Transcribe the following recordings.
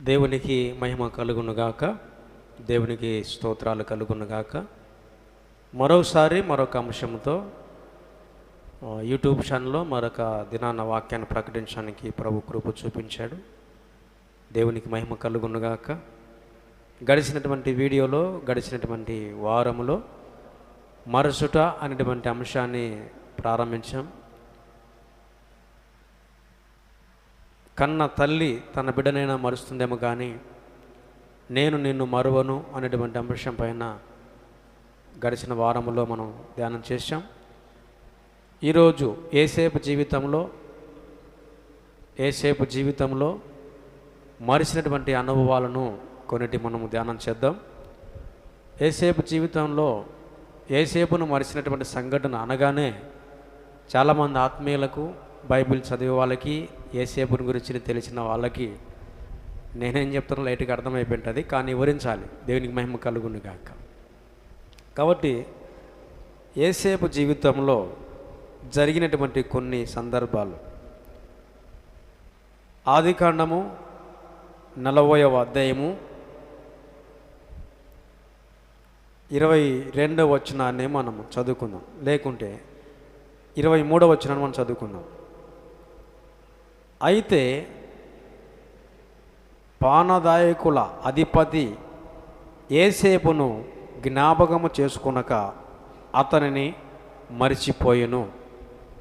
దేవునికి మహిమ కలుగునుగాక. దేవునికి స్తోత్రాలు కలుగునుగాక. మరోసారి మరొక అంశంతో యూట్యూబ్ ఛానల్లో మరొక దినాన వాక్యాన్ని ప్రకటించడానికి ప్రభు కృప చూపించాడు. దేవునికి మహిమ కలుగునుగాక. గడిచినటువంటి వీడియోలో గడిచినటువంటి వారములో మరసుట అనేటువంటి అంశాన్ని ప్రారంభించాం. కన్న తల్లి తన బిడ్డనైనా మరుస్తుందేమో కానీ నేను నిన్ను మరువను అనేటువంటి అంశం పైన గడిచిన వారములో మనం ధ్యానం చేశాం. ఈరోజు ఏసేపు జీవితంలో ఏసేపు జీవితంలో మరిచినటువంటి అనుభవాలను కొన్నిటి మనము ధ్యానం చేద్దాం. ఏసేపు జీవితంలో ఏసేపును మరిచినటువంటి సంఘటన అనగానే చాలామంది ఆత్మీయులకు బైబిల్ చదివే వాళ్ళకి ఏసేపుని గురించి తెలిసిన వాళ్ళకి నేనేం చెప్తాను లైట్గా అర్థమైపోయింటుంది కానీ వివరించాలి. దేవునికి మహిమ కలుగును గాక. కాబట్టి ఏసేపు జీవితంలో జరిగినటువంటి కొన్ని సందర్భాలు. ఆదికాండము నలభైవ అధ్యాయము ఇరవై రెండవ వచనాన్ని మనం చదువుకుందాం. లేకుంటే ఇరవై మూడవ వచనాన్ని మనం చదువుకుందాం. అయితే పానదాయకుల అధిపతి ఏసేపును జ్ఞాపకము చేసుకునక అతనిని మరిచిపోయెను.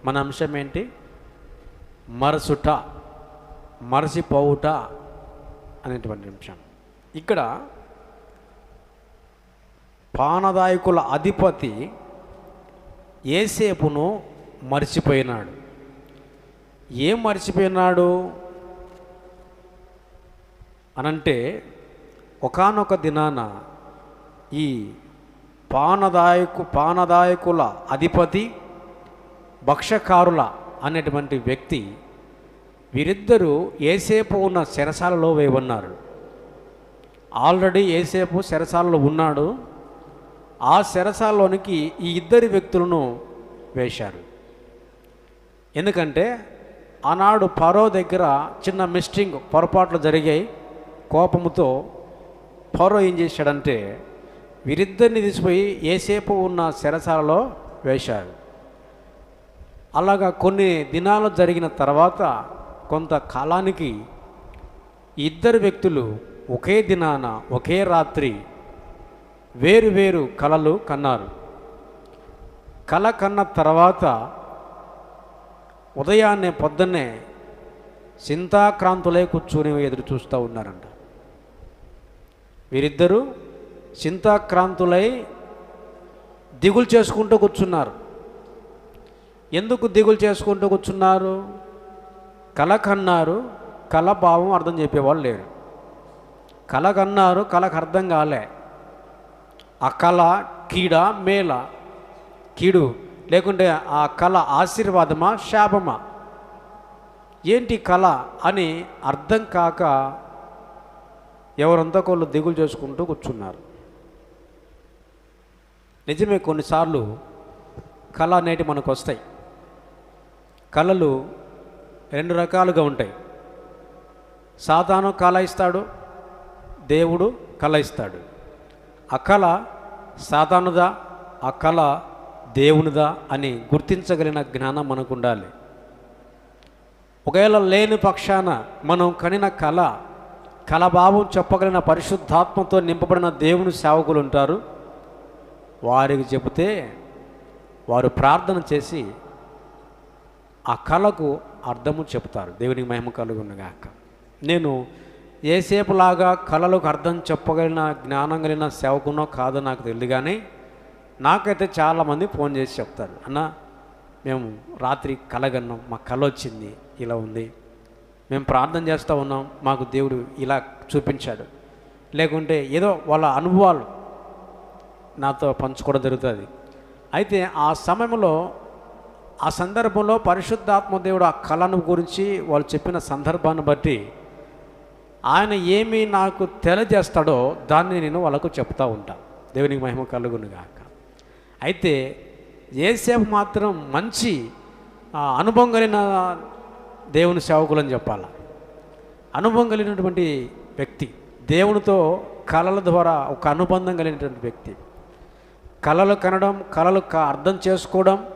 మన అంశం ఏంటి? మరసుట మరచిపోవుట అనేటువంటి అంశం. ఇక్కడ పానదాయకుల అధిపతి ఏసేపును మరిచిపోయినాడు. ఏం మర్చిపోయినాడు? అనంటే ఒకానొక దినాన ఈ పానదాయకు పానదాయకుల అధిపతి భక్షకారుల అనేటువంటి వ్యక్తి వీరిద్దరూ ఏసేపు ఉన్న చెరసాలలో వేయబన్నారు ఆల్రెడీ ఏసేపు చెరసాలలో ఉన్నాడు. ఆ చెరసాలలోనికి ఈ ఇద్దరి వ్యక్తులను వేశారు. ఎందుకంటే ఆనాడు పరో దగ్గర చిన్న మిస్టింగ్ పొరపాట్లు జరిగాయి. కోపముతో పరో ఏం చేశాడంటే వీరిద్దరిని తీసిపోయి ఏసేపు ఉన్న శిరసాలలో వేశారు. అలాగా కొన్ని దినాలు జరిగిన తర్వాత కొంత కాలానికి ఇద్దరు వ్యక్తులు ఒకే దినాన ఒకే రాత్రి వేరు వేరు కళలు కన్నారు. కళ కన్న తర్వాత ఉదయాన్నే పొద్దున్నే చింతాక్రాంతులై కూర్చుని ఎదురు చూస్తూ ఉన్నారంట. వీరిద్దరూ చింతాక్రాంతులై దిగులు చేసుకుంటూ కూర్చున్నారు. ఎందుకు దిగులు చేసుకుంటూ కూర్చున్నారు? కల కన్నారు కల భావం అర్థం చెప్పేవాళ్ళు లేరు. కల కన్నారు కలకు అర్థం కాలే. ఆ కళ కీడ మేళ కీడు లేకుంటే ఆ కళ ఆశీర్వాదమా శాపమా? ఏంటి కళ అని అర్థం కాక ఎవరంతా కోళ్ళు దిగులు చేసుకుంటూ కూర్చున్నారు. నిజమే కొన్నిసార్లు కళ అనేటి మనకు వస్తాయి. కళలు రెండు రకాలుగా ఉంటాయి. సాతాను కళ ఇస్తాడు దేవుడు కళ ఇస్తాడు. ఆ కళ సాతానుదా ఆ కళ దేవునిదా అని గుర్తించగలిగిన జ్ఞానం మనకు ఉండాలి ఒకవేళ లేని పక్షాన మనం కనిన కళ కళభావం చెప్పగలిగిన పరిశుద్ధాత్మతో నింపబడిన దేవుని సేవకులు ఉంటారు. వారికి చెబితే వారు ప్రార్థన చేసి ఆ కళకు అర్థము చెప్తారు దేవునికి మహిమ కలుగునగాక. నేను ఏసేపులాగా కళలకు అర్థం చెప్పగలిగిన జ్ఞానం కలిగిన సేవకునో కాదో నాకు తెలియదు కానీ నాకైతే చాలామంది ఫోన్ చేసి చెప్తారు అన్న మేము రాత్రి కలగన్నాం మా కళ వచ్చింది ఇలా ఉంది. మేము ప్రార్థన చేస్తూ ఉన్నాం మాకు దేవుడు ఇలా చూపించాడు. లేకుంటే ఏదో వాళ్ళ అనుభవాలు నాతో పంచుకోవడం జరుగుతుంది. అయితే ఆ సమయంలో ఆ సందర్భంలో పరిశుద్ధాత్మ దేవుడు ఆ కళను గురించి వాళ్ళు చెప్పిన సందర్భాన్ని బట్టి ఆయన ఏమి నాకు తెలియజేస్తాడో దాన్ని నేను వాళ్ళకు చెప్తూ ఉంటాను దేవునికి మహిమ కలుగును గాక అయితే ఏసేపు మాత్రం మంచి అనుభవం కలిగిన దేవుని సేవకులని చెప్పాలి. అనుభవం కలిగినటువంటి వ్యక్తి దేవునితో కళల ద్వారా ఒక అనుబంధం కలిగినటువంటి వ్యక్తి. కళలు కనడం కళలు క- అర్థం చేసుకోవడం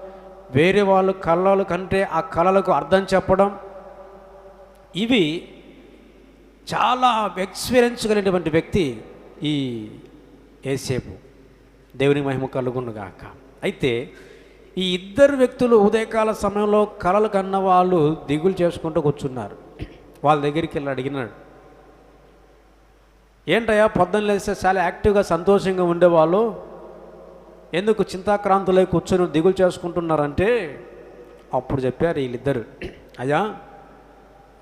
వేరే వాళ్ళు కళలు కంటే ఆ కళలకు అర్థం చెప్పడం ఇవి చాలా ఎక్స్పీరియన్స్ కలిగినటువంటి వ్యక్తి ఈ ఏసేపు. దేవుని మహిమ కలుగునుగాక. అయితే ఈ ఇద్దరు వ్యక్తులు ఉదయకాల సమయంలో కలలు కన్న వాళ్ళు దిగులు చేసుకుంటూ కూర్చున్నారు. వాళ్ళ దగ్గరికి వెళ్ళి అడిగినాడు ఏంటయ్యా పొద్దున్న లేస్తే చాలా యాక్టివ్గా సంతోషంగా ఉండేవాళ్ళు? ఎందుకు చింతాక్రాంతులై కూర్చొని దిగులు చేసుకుంటున్నారంటే? అప్పుడు చెప్పారు వీళ్ళిద్దరు అయ్యా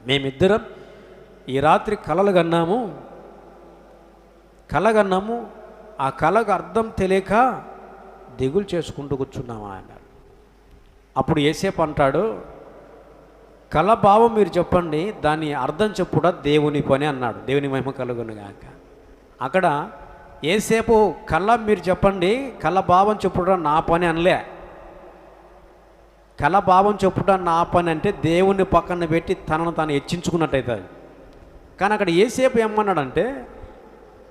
మేమిద్దరం ఈ రాత్రి కలలు కన్నాము కలగన్నాము ఆ కళకు అర్థం తెలియక దిగులు చేసుకుంటూ కూర్చున్నామా అన్నారు అప్పుడు ఏసేపు అంటాడు కళ భావం మీరు చెప్పండి దాని అర్థం చెప్పుడా దేవుని పని అన్నాడు. దేవుని మహిమ కలుగునుగాక అక్కడ ఏసేపు కళ మీరు చెప్పండి కళ్ళ భావం చెప్పుడా నా పని అనలే. కళ భావం నా పని అంటే దేవుని పక్కన పెట్టి తనను తాను హెచ్చించుకున్నట్టయితే కానీ అక్కడ ఏసేపు ఏమన్నాడంటే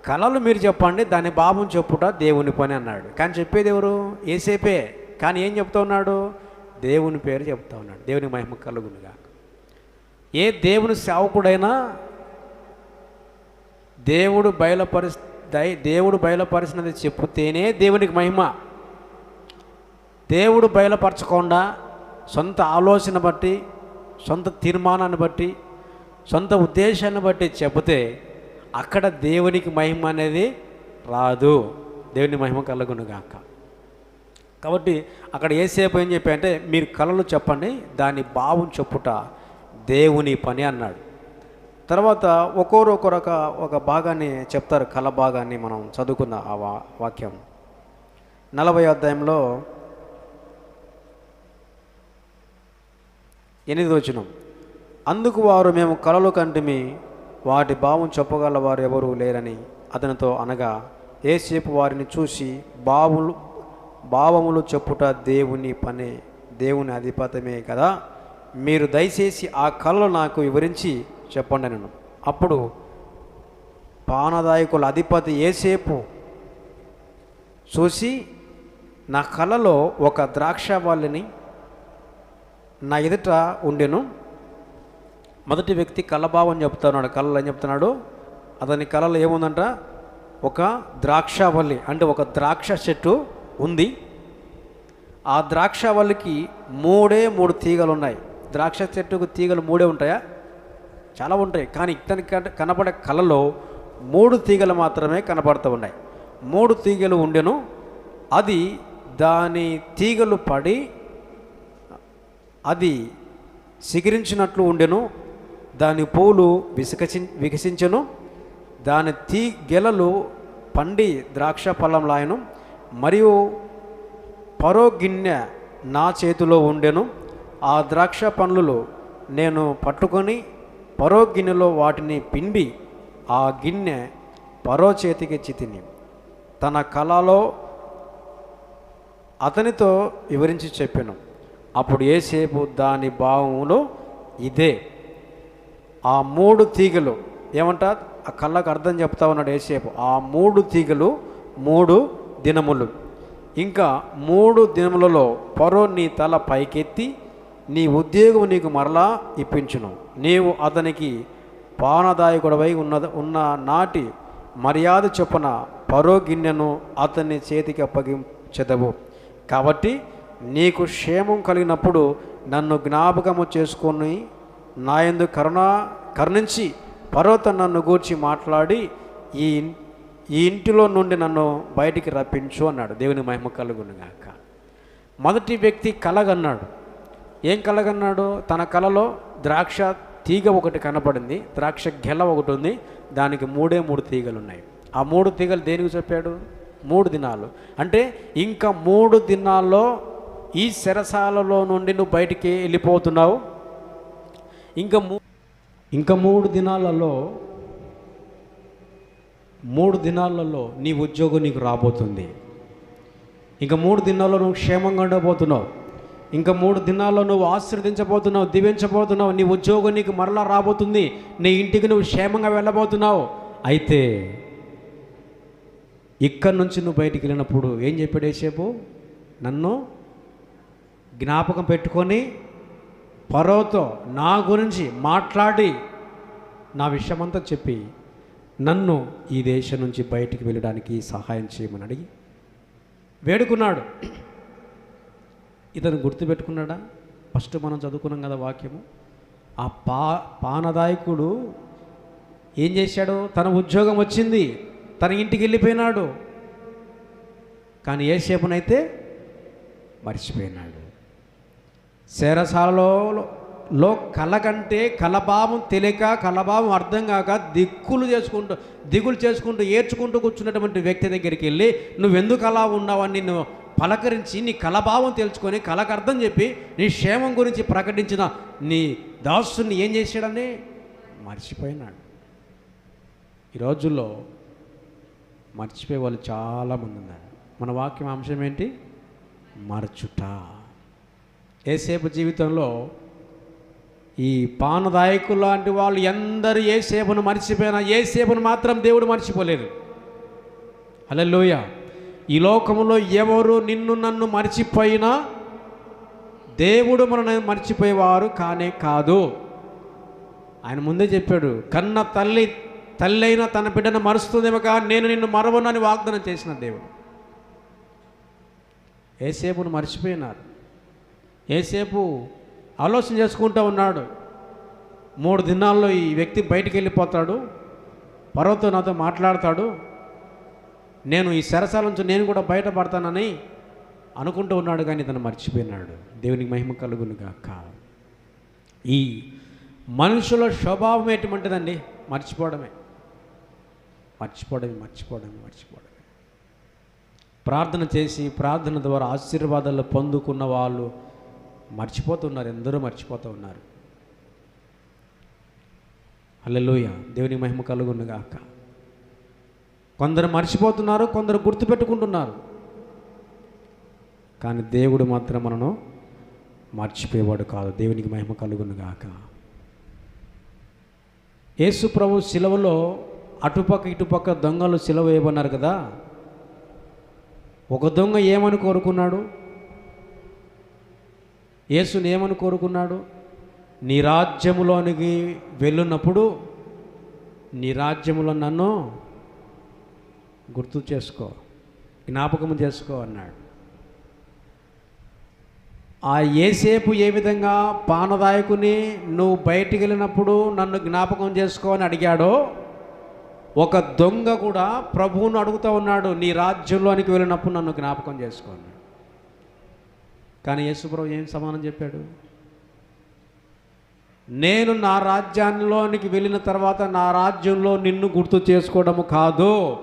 కళలు మీరు చెప్పండి దాని భావం చెప్పుట దేవుని పని అన్నాడు. కానీ చెప్పేది ఎవరు? ఏసేపే. కానీ ఏం చెప్తా ఉన్నాడు? దేవుని పేరు చెప్తా ఉన్నాడు. దేవుని మహిమ కలుగునుగా ఏ దేవుని సేవకుడైనా దేవుడు బయలుపరి దేవుడు బయలుపరిచినది చెప్తేనే దేవునికి మహిమ. దేవుడు బయలుపరచకుండా సొంత ఆలోచన బట్టి సొంత తీర్మానాన్ని బట్టి సొంత ఉద్దేశాన్ని బట్టి చెబితే అక్కడ దేవునికి మహిమ అనేది రాదు. దేవుని మహిమ కలుగునుగాక. కాబట్టి అక్కడ ఏసేపు ఏం చెప్పా అంటే మీరు కళలు చెప్పండి దాని భావం చెప్పుట దేవుని పని అన్నాడు. తర్వాత ఒక్కొరు ఒక్కొరొక ఒక భాగాన్ని చెప్తారు కళ భాగాన్ని మనం చదువుకున్న ఆ వా వాక్యం. నలభై అధ్యాయంలో ఎనిమిది వచ్చినాం అందుకు వారు మేము కళలు కంటిమి వాటి భావం చెప్పగల వారు ఎవరూ లేరని అతనితో అనగా ఏసేపు వారిని చూసి బావులు భావములు చెప్పుట దేవుని పనే దేవుని అధిపతమే కదా? మీరు దయచేసి ఆ కళలు నాకు వివరించి చెప్పండి నేను. అప్పుడు పానదాయకుల అధిపతి ఏసేపు చూసి నా కళలో ఒక ద్రాక్షవాళ్ళని నా ఎదుట ఉండెను. మొదటి వ్యక్తి కళ్ళభావం చెప్తున్నాడు కళలు అని చెప్తున్నాడు? అతని కళలో ఏముందంట? ఒక ద్రాక్షవల్లి. అంటే ఒక ద్రాక్ష చెట్టు ఉంది. ఆ ద్రాక్షవల్లికి మూడే మూడు తీగలు ఉన్నాయి. ద్రాక్ష చెట్టుకు తీగలు మూడే ఉంటాయా? చాలా ఉంటాయి. కానీ ఇతని కనపడే కళలో మూడు తీగలు మాత్రమే కనపడుతూ ఉన్నాయి. మూడు తీగలు ఉండెను. అది దాని తీగలు పడి అది సిగిరించినట్లు ఉండెను. దాని పూలు వికసి వికసించెను. దాని తీ గెలలు పండి ద్రాక్ష ఫలం మరియు పరో గిన్నె నా చేతిలో ఉండెను. ఆ ద్రాక్ష పండ్లు నేను పట్టుకొని పరో గిన్నెలో వాటిని పిండి ఆ గిన్నె పరో చేతికి చితిని. తన కళలో అతనితో వివరించి చెప్పాను. అప్పుడు ఏసేపు దాని భావములో ఇదే. ఆ మూడు తీగలు ఏమంట? ఆ కళ్ళకు అర్థం చెప్తా ఉన్నాడు ఏసేపు ఆ మూడు తీగలు మూడు దినములు. ఇంకా మూడు దినములలో పరో నీ తల పైకెత్తి నీ ఉద్యోగం నీకు మరలా ఇప్పించును. నీవు అతనికి పానదాయకుడవై ఉన్న ఉన్న నాటి మర్యాద చొప్పున పరో గిన్నెను అతని చేతికి అప్పగించదవు. కాబట్టి నీకు క్షేమం కలిగినప్పుడు నన్ను జ్ఞాపకము చేసుకొని నాయందు కరుణ కరుణించి పర్వత నన్ను గూర్చి మాట్లాడి ఈ ఈ ఇంటిలో నుండి నన్ను బయటికి రప్పించు అన్నాడు. దేవుని మహిమ కలుగునుగాక. మొదటి వ్యక్తి కలగన్నాడు. ఏం కలగన్నాడు? తన కలలో ద్రాక్ష తీగ ఒకటి కనపడింది ద్రాక్ష గెల ఒకటి ఉంది. దానికి మూడే మూడు తీగలు ఉన్నాయి ఆ మూడు తీగలు దేనికి చెప్పాడు? మూడు దినాలు. అంటే ఇంకా మూడు దినాల్లో ఈ శరసాలలో నుండి నువ్వు బయటికి వెళ్ళిపోతున్నావు? ఇంకా మూ ఇంకా మూడు దినాలలో మూడు దినాలలో నీ ఉద్యోగం నీకు రాబోతుంది. ఇంకా మూడు దినాల్లో నువ్వు క్షేమంగా ఉండబోతున్నావు. ఇంకా మూడు దినాల్లో నువ్వు ఆశీర్దించబోతున్నావు దీవించబోతున్నావు నీ ఉద్యోగం నీకు మరలా రాబోతుంది. నీ ఇంటికి నువ్వు క్షేమంగా వెళ్ళబోతున్నావు. అయితే ఇక్కడి నుంచి నువ్వు బయటికి వెళ్ళినప్పుడు ఏం చెప్పాడు ఏసేపు నన్ను జ్ఞాపకం పెట్టుకొని పరోతో నా గురించి మాట్లాడి నా విషయమంతా చెప్పి నన్ను ఈ దేశం నుంచి బయటికి వెళ్ళడానికి సహాయం చేయమని అడిగి వేడుకున్నాడు. ఇతను గుర్తుపెట్టుకున్నాడా? ఫస్ట్ మనం చదువుకున్నాం కదా వాక్యము. ఆ పా పానదాయకుడు ఏం చేశాడు? తన ఉద్యోగం వచ్చింది. తన ఇంటికి వెళ్ళిపోయినాడు. కానీ ఏ సేపునైతే మర్చిపోయినాడు. శేరసాలలో లో కళ కంటే కలభావం తెలియక కలభావం అర్థం కాక దిక్కులు చేసుకుంటూ దిగులు చేసుకుంటూ ఏడ్చుకుంటూ కూర్చున్నటువంటి వ్యక్తి దగ్గరికి వెళ్ళి నువ్వెందుకు అలా ఉన్నావని నిన్ను పలకరించి నీ కలభావం తెలుసుకొని కళకు అర్థం చెప్పి నీ క్షేమం గురించి ప్రకటించిన నీ దాసుని ఏం చేశాడని? మర్చిపోయినాడు. ఈ రోజుల్లో మర్చిపోయే వాళ్ళు చాలామంది ఉన్నారు. మన వాక్యం అంశం ఏంటి? మరచుట. ఏసేపు జీవితంలో ఈ పానదాయకులు లాంటి వాళ్ళు ఎందరు ఏ సేపును మర్చిపోయినా ఏ సేపును మాత్రం దేవుడు మర్చిపోలేదు. అలెలోయ ఈ లోకంలో ఎవరు నిన్ను నన్ను మర్చిపోయినా దేవుడు మనల్ని మర్చిపోయేవారు కానే కాదు. ఆయన ముందే చెప్పాడు కన్న తల్లి తల్లి అయినా తన బిడ్డను మరుస్తుందేమో కానీ నేను నిన్ను మరవనని వాగ్దానం చేసిన దేవుడు. ఏసేపును మర్చిపోయినారు. ఏసేపు ఆలోచన చేసుకుంటూ ఉన్నాడు. మూడు దినాల్లో ఈ వ్యక్తి బయటికి వెళ్ళిపోతాడు. పర్వతం నాతో మాట్లాడతాడు. నేను ఈ సరసాల నుంచి నేను కూడా బయటపడతానని అనుకుంటూ ఉన్నాడు కానీ తను మర్చిపోయినాడు. దేవునికి మహిమ కలుగును గాక. ఈ మనుషుల స్వభావం ఎటువంటిదండి? మర్చిపోవడమే. మర్చిపోవడమే మర్చిపోవడమే మర్చిపోవడమే. ప్రార్థన చేసి ప్రార్థన ద్వారా ఆశీర్వాదాలు పొందుకున్న వాళ్ళు మర్చిపోతున్నారు ఎందరో మర్చిపోతూ ఉన్నారు. అల్లెలోయ దేవుని మహిమ కలుగునుగాక. కొందరు మర్చిపోతున్నారు కొందరు గుర్తుపెట్టుకుంటున్నారు. కానీ దేవుడు మాత్రం మనను మర్చిపోయేవాడు కాదు. దేవునికి మహిమ కలుగునుగాక. యేసు ప్రభు శిలవలో అటుపక్క ఇటుపక్క దొంగలు సిలవ వేయమన్నారు కదా? ఒక దొంగ ఏమని కోరుకున్నాడు? యేసుని ఏమని కోరుకున్నాడు? నీ రాజ్యములోనికి వెళ్ళున్నప్పుడు నీ రాజ్యములో నన్ను గుర్తు చేసుకో జ్ఞాపకం చేసుకో అన్నాడు. ఆ ఏసేపు ఏ విధంగా పానదాయకుని నువ్వు బయటికి వెళ్ళినప్పుడు నన్ను జ్ఞాపకం చేసుకో అని అడిగాడో ఒక దొంగ కూడా ప్రభువును అడుగుతూ ఉన్నాడు నీ రాజ్యంలోనికి వెళ్ళినప్పుడు నన్ను జ్ఞాపకం చేసుకో కానీ యేసుప్రభు ఏం సమానం చెప్పాడు? నేను నా రాజ్యాల్లోనికి వెళ్ళిన తర్వాత నా రాజ్యంలో నిన్ను గుర్తు చేసుకోవడము కాదు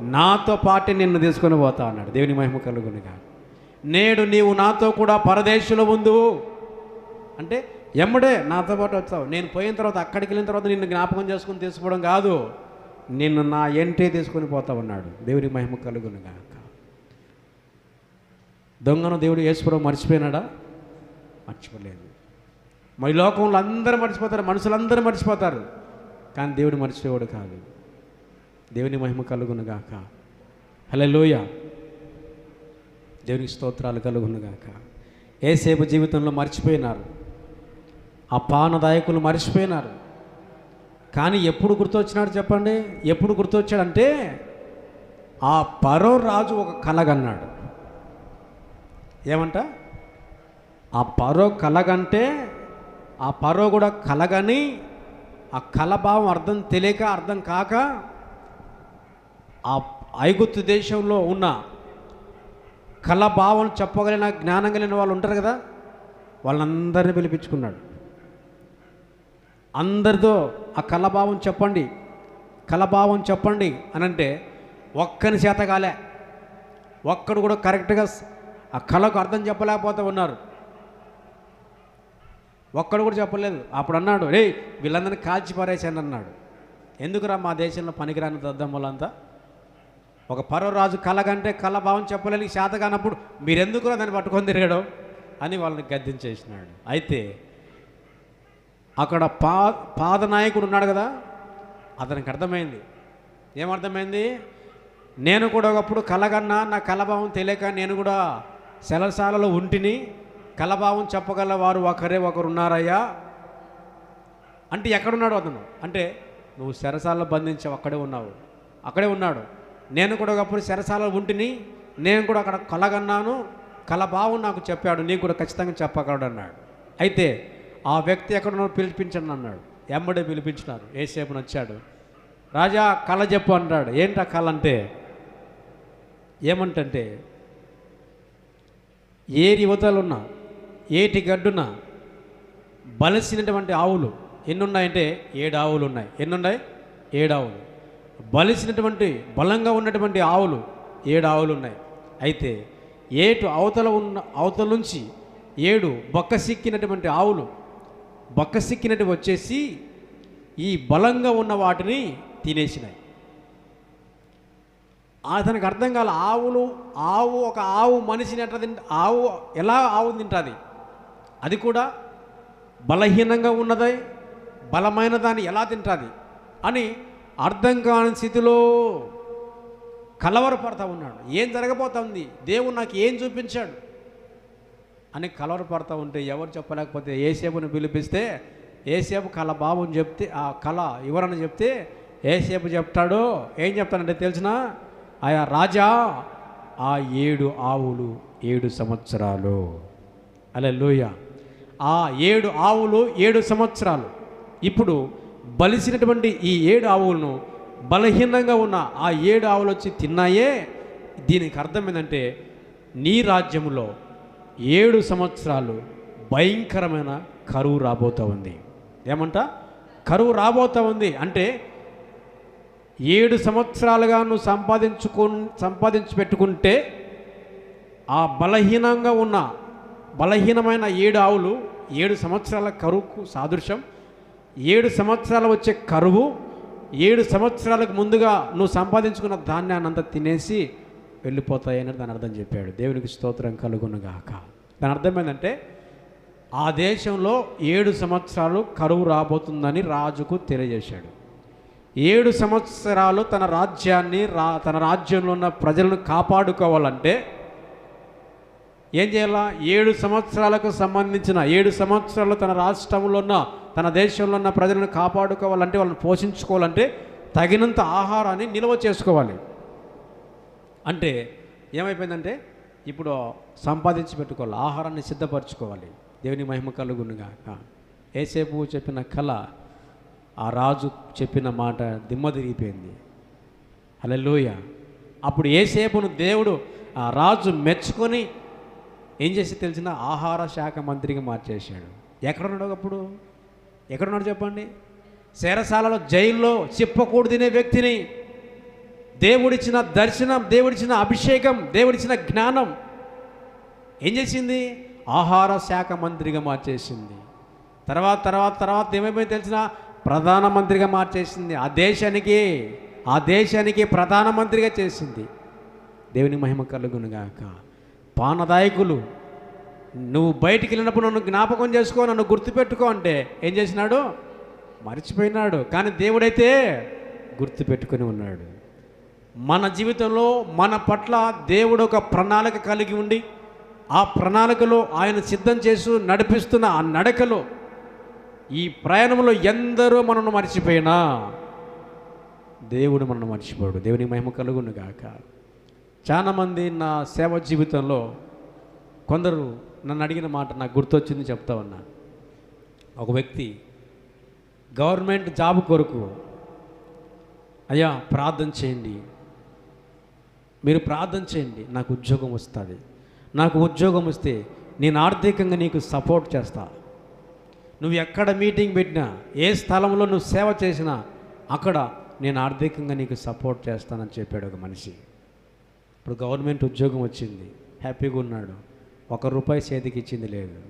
నాతో పాటే నిన్ను తీసుకొని పోతా అన్నాడు. దేవుని మహిమ కలుగునిగా. నేడు నీవు నాతో కూడా పరదేశంలో ఉందు అంటే ఎమ్మడే నాతో పాటు వచ్చావు. నేను పోయిన తర్వాత అక్కడికి వెళ్ళిన తర్వాత నిన్ను జ్ఞాపకం చేసుకుని తీసుకోవడం కాదు నిన్ను నా ఎంటే తీసుకొని పోతా ఉన్నాడు. దేవుని మహిమ కలుగునిగా. దొంగను దేవుడు యేసుప్రభు మర్చిపోయినాడా? మర్చిపోలేదు. మరి లోకంలో అందరూ మర్చిపోతారు మనుషులందరూ మర్చిపోతారు. కానీ దేవుడు మర్చిపోయాడు కాదు. దేవుని మహిమ కలుగునుగాక. హలో లోయ దేవునికి స్తోత్రాలు కలుగునుగాక. ఏసేపు జీవితంలో మర్చిపోయినారు. ఆ పానదాయకులు మర్చిపోయినారు. కానీ ఎప్పుడు గుర్తొచ్చినాడు చెప్పండి? ఎప్పుడు గుర్తొచ్చాడంటే ఆ పరో రాజు ఒక కలగన్నాడు. ఏమంట? ఆ పరో కలగంటే ఆ పరో కూడా కలగని ఆ కలభావం అర్థం తెలియక అర్థం కాక ఆ ఐగుప్తు దేశంలో ఉన్న కలభావం చెప్పగలిగిన జ్ఞానం కలిగిన వాళ్ళు ఉంటారు కదా? వాళ్ళందరినీ పిలిపించుకున్నాడు. అందరితో ఆ కలభావం చెప్పండి కలభావం చెప్పండి అని అంటే ఒక్కని చేత కాలే. ఒక్కడు కూడా కరెక్ట్గా ఆ కళకు అర్థం చెప్పలేకపోతూ ఉన్నారు. ఒక్కడు కూడా చెప్పలేదు. అప్పుడు అన్నాడు రే వీళ్ళందరినీ కాల్చి పారేసాను అన్నాడు. ఎందుకురా మా దేశంలో పనికిరాని దద్దమ్మలంతా ఒక పర్వరాజు కళ కంటే కళ భావం చెప్పలేని శాత కానప్పుడు మీరెందుకురా దాన్ని పట్టుకొని తిరగడం? అని వాళ్ళని గద్దించేసినాడు. అయితే అక్కడ పా పాదనాయకుడు ఉన్నాడు కదా అతనికి అర్థమైంది. ఏమర్థమైంది? నేను కూడా ఒకప్పుడు కలగన్నా నా కలభావం తెలియక నేను కూడా శలశాలలో ఉంటిని కలభావం చెప్పగల వారు ఒకరే ఒకరున్నారయ్యా. అంటే ఎక్కడున్నాడు అతను? అంటే నువ్వు శరసాలలో బంధించావు అక్కడే ఉన్నావు. అక్కడే ఉన్నాడు. నేను కూడా ఒకప్పుడు శరశాలలో ఉంటిని నేను కూడా అక్కడ కలగన్నాను కలభావం నాకు చెప్పాడు నీకు కూడా ఖచ్చితంగా చెప్పగలడు అన్నాడు అయితే ఆ వ్యక్తి ఎక్కడున్నాడు పిలిపించండి అన్నాడు. ఎమ్మడే పిలిపించినారు. ఏసేపుని వచ్చాడు రాజా కళ చెప్పు అంటాడు ఏంటా కళ అంటే ఏమంటంటే ఏరి యువతలున్న ఏటి గడ్డున బలిసినటువంటి ఆవులు ఎన్ని ఉన్నాయంటే ఏడు ఆవులు ఉన్నాయి ఎన్నున్నాయి? ఏడు ఆవులు. బలిసినటువంటి బలంగా ఉన్నటువంటి ఆవులు ఏడు ఆవులు ఉన్నాయి అయితే ఏటు అవతల ఉన్న అవతల నుంచి ఏడు బొక్క సిక్కినటువంటి ఆవులు బొక్క సిక్కినట్టు వచ్చేసి ఈ బలంగా ఉన్న వాటిని తినేసినాయి. అతనికి అర్థం కాల ఆవులు ఆవు ఒక ఆవు మనిషిని ఎట్లా తింట ఆవు ఎలా ఆవు తింటుంది? అది కూడా బలహీనంగా ఉన్నది బలమైన దాన్ని ఎలా తింటుంది? అని అర్థం కాని స్థితిలో కలవరపడతా ఉన్నాడు. ఏం జరగబోతుంది దేవుడు నాకు ఏం చూపించాడు? అని కలవరపడతా ఉంటే ఎవరు చెప్పలేకపోతే ఏసేపుని పిలిపిస్తే ఏసేపు కళ బాబుని చెప్తే ఆ కళ ఎవరని చెప్తే ఏసేపు చెప్తాడు ఏం చెప్తానంటే తెలిసిన ఆయా రాజా ఆ ఏడు ఆవులు ఏడు సంవత్సరాలు. అలా లోయ ఆ ఏడు ఆవులు ఏడు సంవత్సరాలు. ఇప్పుడు బలిసినటువంటి ఈ ఏడు ఆవులను బలహీనంగా ఉన్న ఆ ఏడు ఆవులు వచ్చి తిన్నాయే? దీనికి అర్థం ఏంటంటే నీ రాజ్యంలో ఏడు సంవత్సరాలు భయంకరమైన కరువు రాబోతూ ఉంది. ఏమంట? కరువు రాబోతూ ఉంది. అంటే ఏడు సంవత్సరాలుగా నువ్వు సంపాదించుకు సంపాదించి పెట్టుకుంటే ఆ బలహీనంగా ఉన్న బలహీనమైన ఏడు ఆవులు ఏడు సంవత్సరాల కరువుకు సాదృశ్యం. ఏడు సంవత్సరాలు వచ్చే కరువు ఏడు సంవత్సరాలకు ముందుగా నువ్వు సంపాదించుకున్న ధాన్యాన్ని అంతా తినేసి వెళ్ళిపోతాయని దాని అర్థం చెప్పాడు. దేవునికి స్తోత్రం కలుగునుగాక దాని అర్థం ఏంటంటే ఆ దేశంలో ఏడు సంవత్సరాలు కరువు రాబోతుందని రాజుకు తెలియజేశాడు. ఏడు సంవత్సరాలు తన రాజ్యాన్ని రా తన రాజ్యంలో ఉన్న ప్రజలను కాపాడుకోవాలంటే ఏం చేయాలా? ఏడు సంవత్సరాలకు సంబంధించిన ఏడు సంవత్సరాలు తన రాష్ట్రంలో ఉన్న తన దేశంలో ఉన్న ప్రజలను కాపాడుకోవాలంటే వాళ్ళని పోషించుకోవాలంటే తగినంత ఆహారాన్ని నిల్వ చేసుకోవాలి. అంటే ఏమైపోయిందంటే ఇప్పుడు సంపాదించి పెట్టుకోవాలి ఆహారాన్ని సిద్ధపరచుకోవాలి. దేవుని మహిమ కలుగునుగా ఏసేపు చెప్పిన కళ ఆ రాజు చెప్పిన మాట దిమ్మ తిరిగిపోయింది. అలెలుయ అప్పుడు ఏసేపును దేవుడు ఆ రాజు మెచ్చుకొని ఏం చేసి తెలిసిన ఆహార శాఖ మంత్రిగా మార్చేశాడు. ఎక్కడున్నాడు అప్పుడు? ఎక్కడున్నాడు చెప్పండి? శేరసాలలో జైల్లో చెప్పకూడదు తినే వ్యక్తిని. దేవుడిచ్చిన దర్శనం దేవుడిచ్చిన అభిషేకం దేవుడిచ్చిన జ్ఞానం. ఏం చేసింది? ఆహార శాఖ మంత్రిగా మార్చేసింది. తర్వాత తర్వాత తర్వాత ఏమైపోయింది తెలిసిన ప్రధానమంత్రిగా మార్చేసింది. ఆ దేశానికి ఆ దేశానికి ప్రధానమంత్రిగా చేసింది. దేవుని మహిమ కలుగునుగాక. పానదాయకులు నువ్వు బయటికి వెళ్ళినప్పుడు నన్ను జ్ఞాపకం చేసుకో నన్ను గుర్తుపెట్టుకో అంటే ఏం చేసినాడు? మర్చిపోయినాడు. కానీ దేవుడైతే గుర్తుపెట్టుకొని ఉన్నాడు. మన జీవితంలో మన పట్ల దేవుడు ఒక ప్రణాళిక కలిగి ఉండి ఆ ప్రణాళికలో ఆయన సిద్ధం చేస్తూ నడిపిస్తున్న ఆ నడకలో ఈ ప్రయాణంలో ఎందరో మనను మర్చిపోయినా దేవుడు మనను మర్చిపోడు. దేవుని మహిమ కలుగును గాక. చాలామంది నా సేవ జీవితంలో కొందరు నన్ను అడిగిన మాట నాకు గుర్తొచ్చింది చెప్తా ఉన్నా. ఒక వ్యక్తి గవర్నమెంట్ జాబ్ కొరకు అయ్యా ప్రార్థన చేయండి. మీరు ప్రార్థన చేయండి. నాకు ఉద్యోగం వస్తుంది. నాకు ఉద్యోగం వస్తే నేను ఆర్థికంగా నీకు సపోర్ట్ చేస్తా. నువ్వు ఎక్కడ మీటింగ్ పెట్టినా ఏ స్థలంలో నువ్వు సేవ చేసినా అక్కడ నేను ఆర్థికంగా నీకు సపోర్ట్ చేస్తానని చెప్పాడు ఒక మనిషి. ఇప్పుడు గవర్నమెంట్ ఉద్యోగం వచ్చింది హ్యాపీగా ఉన్నాడు. ఒక రూపాయి చేతికి ఇచ్చింది లేదు.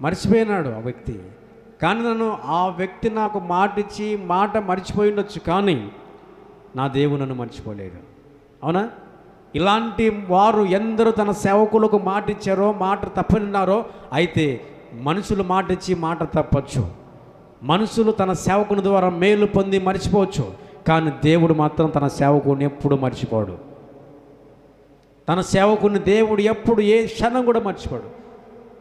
మర్చిపోయినాడు ఆ వ్యక్తి. కానీ నన్ను ఆ వ్యక్తి నాకు మాట ఇచ్చి మాట మర్చిపోయి ఉండొచ్చు కానీ నా దేవుడు నన్ను మర్చిపోలేదు అవునా? ఇలాంటి వారు ఎందరూ తన సేవకులకు మాట ఇచ్చారో మాట తప్పనిన్నారో అయితే మనుషులు మాట ఇచ్చి మాట తప్పచ్చు. మనుషులు తన సేవకుని ద్వారా మేలు పొంది మర్చిపోవచ్చు. కానీ దేవుడు మాత్రం తన సేవకుని ఎప్పుడు మర్చిపోడు. తన సేవకుని దేవుడు ఎప్పుడు ఏ క్షణం కూడా మర్చిపోడు.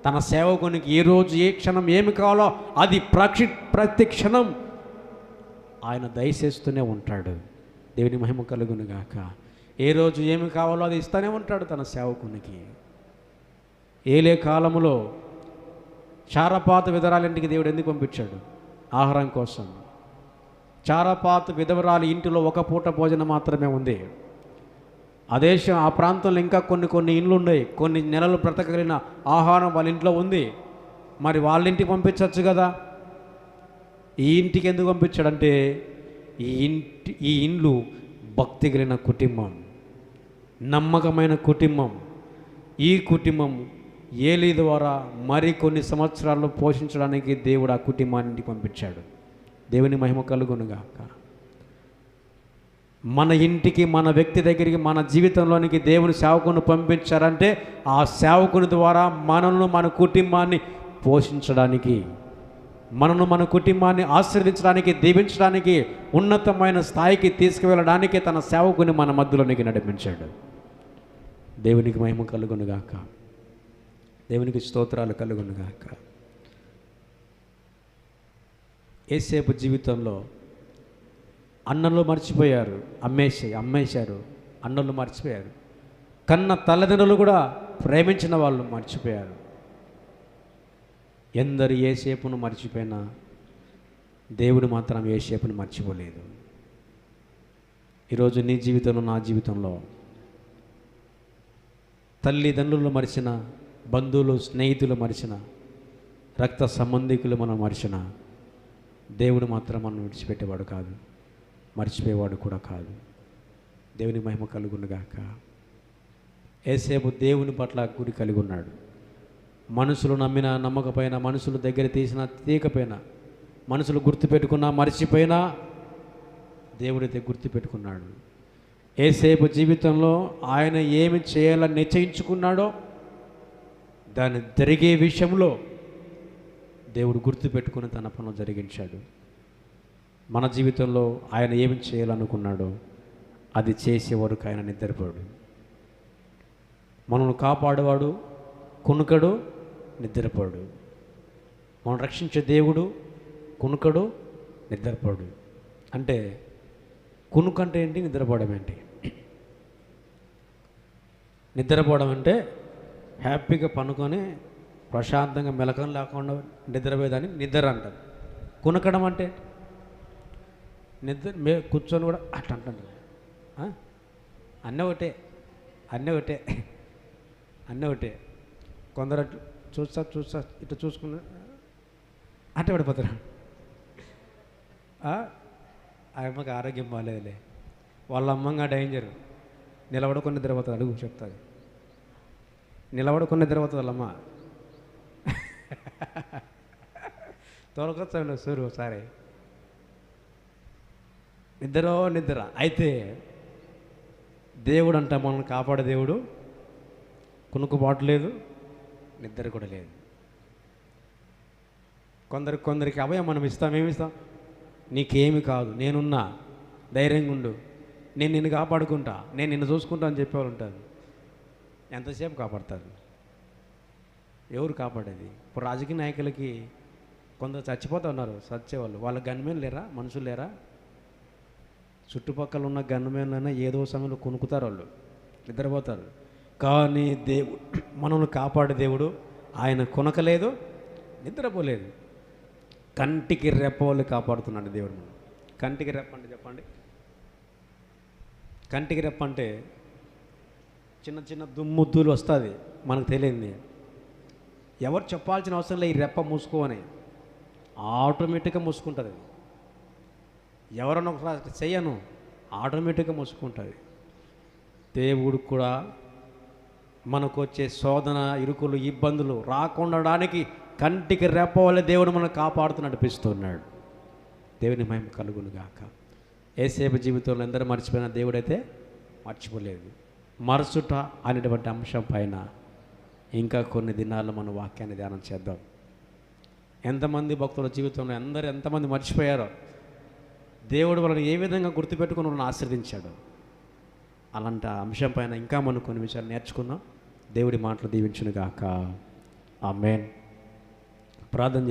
తన సేవకునికి ఏ రోజు ఏ క్షణం ఏమి కావాలో అది ప్రక్షి ప్రతి క్షణం ఆయన దయచేస్తూనే ఉంటాడు. దేవుని మహిమ కలుగును గాక. ఏ రోజు ఏమి కావాలో అది ఇస్తూనే ఉంటాడు తన సేవకునికి. ఏలే కాలంలో చారపాత విధరాలింటికి దేవుడు ఎందుకు పంపించాడు? ఆహారం కోసం. చారపాత విధవరాలి ఇంటిలో ఒక పూట భోజనం మాత్రమే ఉంది. ఆ దేశం ఆ ప్రాంతంలో ఇంకా కొన్ని కొన్ని ఇండ్లు ఉన్నాయి. కొన్ని నెలలు బ్రతకగలిగిన ఆహారం వాళ్ళ ఇంట్లో ఉంది. మరి వాళ్ళ ఇంటికి పంపించవచ్చు కదా. ఈ ఇంటికి ఎందుకు పంపించాడంటే ఈ ఇంటి ఈ ఇండ్లు భక్తి కలిగిన కుటుంబం నమ్మకమైన కుటుంబం. ఈ కుటుంబం ఏలి ద్వారా మరికొన్ని సంవత్సరాలు పోషించడానికి దేవుడు ఆ కుటుంబాన్ని పంపించాడు. దేవుని మహిమ కలుగునుగాక మన ఇంటికి మన వ్యక్తి దగ్గరికి మన జీవితంలోనికి దేవుని సేవకుని పంపించారంటే ఆ సేవకుని ద్వారా మనల్ని మన కుటుంబాన్ని పోషించడానికి మనను మన కుటుంబాన్ని ఆశీర్వించడానికి దీవించడానికి ఉన్నతమైన స్థాయికి తీసుకువెళ్ళడానికి తన సేవకుని మన మధ్యలోనికి నడిపించాడు. దేవునికి మహిమ కలుగునుగాక. దేవునికి స్తోత్రాలు కలుగునుగాక. ఏసేపు జీవితంలో అన్నలు మర్చిపోయారు అమ్మేసి అమ్మేశారు అన్నలు మర్చిపోయారు. కన్న తల్లిదండ్రులు కూడా ప్రేమించిన వాళ్ళు మర్చిపోయారు. ఎందరు ఏ మర్చిపోయినా దేవుడు మాత్రం ఏ మర్చిపోలేదు. ఈరోజు నీ జీవితంలో నా జీవితంలో తల్లిదండ్రులు మరిచిన బంధువులు స్నేహితులు మరిచిన రక్త సంబంధికులు మనం మరిచిన దేవుడు మాత్రం మనం విడిచిపెట్టేవాడు కాదు మర్చిపోయేవాడు కూడా కాదు. దేవుని మహిమ కలుగునుగాక ఏసేపు దేవుని పట్ల గురి కలిగి ఉన్నాడు. మనుషులు నమ్మిన నమ్మకపోయినా మనుషులు దగ్గర తీసిన తీయకపోయినా మనుషులు గుర్తుపెట్టుకున్నా మర్చిపోయినా దేవుడైతే గుర్తుపెట్టుకున్నాడు. ఏసేపు జీవితంలో ఆయన ఏమి చేయాలని నిశ్చయించుకున్నాడో దాన్ని జరిగే విషయంలో దేవుడు గుర్తుపెట్టుకుని తన పనులు జరిగించాడు. మన జీవితంలో ఆయన ఏమి చేయాలనుకున్నాడో అది చేసే వరకు ఆయన నిద్రపోడు. మనల్ని కాపాడేవాడు కొనుకడు నిద్రపోడు. మనం రక్షించే దేవుడు కొనుకడు నిద్రపోడు. అంటే కునుకంటే ఏంటి నిద్రపోవడం ఏంటి? నిద్రపోవడం అంటే హ్యాపీగా పనుకొని ప్రశాంతంగా మెలకం లేకుండా నిద్రపోయేదాన్ని నిద్ర అంటారు. కునకడం అంటే నిద్ర మే కూర్చొని కూడా అట్లా అంటారు. అన్నీ ఒకటే అన్నీ ఒకటే అన్నీ ఒకటే. కొందరు అటు చూస్తా చూస్తా ఇట్లా చూసుకున్న అట్ట పడిపోతారు. ఆ? అమ్మకి ఆరోగ్యం బాగాలేదులే. వాళ్ళ అమ్మంగా డేంజర్. నిలబడుకొని నిద్రపోతుంది అడుగు చెప్తారు నిలబడుకున్న నిద్రపోతుంది వాళ్ళమ్మ తొలకొచ్చాను సూర్యు ఒకసారి. నిద్ర నిద్ర. అయితే దేవుడు అంట మనల్ని కాపాడే దేవుడు. కునుకుబాటు లేదు నిద్ర కూడా లేదు. కొందరికి కొందరికి అభయం మనం ఇస్తాం ఏమి ఇస్తాం? నీకేమి కాదు నేనున్నా. ధైర్యంగా ఉండు. నేను నిన్ను కాపాడుకుంటా. నేను నిన్ను చూసుకుంటా అని చెప్పేవాళ్ళు ఉంటుంది ఎంతసేపు కాపాడతారు? ఎవరు కాపాడేది? ఇప్పుడు రాజకీయ నాయకులకి కొందరు చచ్చిపోతూ ఉన్నారు చచ్చేవాళ్ళు. వాళ్ళ గన్మెన్ లేరా? మనుషులు లేరా? చుట్టుపక్కల ఉన్న గన్మెన్లైనా ఏదో సమయంలో కొనుక్కుతారు వాళ్ళు. నిద్రపోతారు. కానీ దేవుడు మనల్ని కాపాడే దేవుడు ఆయన కొనకలేదు నిద్రపోలేదు. కంటికి రెప్పవాళ్ళు కాపాడుతున్నాడు దేవుడు మనం కంటికి రెప్పండి చెప్పండి? కంటికి రెప్పంటే చిన్న చిన్న దుమ్ముద్దులు వస్తుంది మనకు తెలియంది. ఎవరు చెప్పాల్సిన అవసరం లేదు ఈ రెప్ప మూసుకోని. ఆటోమేటిక్గా మూసుకుంటుంది. అది. ఎవరన్నా ఒకసారి చెయ్యను ఆటోమేటిక్గా మూసుకుంటుంది. దేవుడు కూడా మనకు వచ్చే శోధన ఇరుకులు ఇబ్బందులు రాకుండడానికి కంటికి రెప్ప వల్ల దేవుడు మనం కాపాడుతూ నడిపిస్తున్నాడు. దేవుని మహిమ కలుగును గాక ఏసేపు జీవితంలో అందరూ మర్చిపోయిన దేవుడైతే మర్చిపోలేదు. మరచుట అనేటువంటి అంశం పైన ఇంకా కొన్ని దినాలు మన వాక్యాన్ని ధ్యానం చేద్దాం. ఎంతమంది భక్తుల జీవితంలో అందరు ఎంతమంది మర్చిపోయారో దేవుడు వాళ్ళని ఏ విధంగా గుర్తుపెట్టుకుని వాళ్ళని ఆశ్రదించాడు అలాంటి అంశం పైన ఇంకా మనం కొన్ని విషయాలు నేర్చుకున్నాం దేవుడి మాటలు దీవించునుగాక. ఆ మెయిన్ ప్రార్థన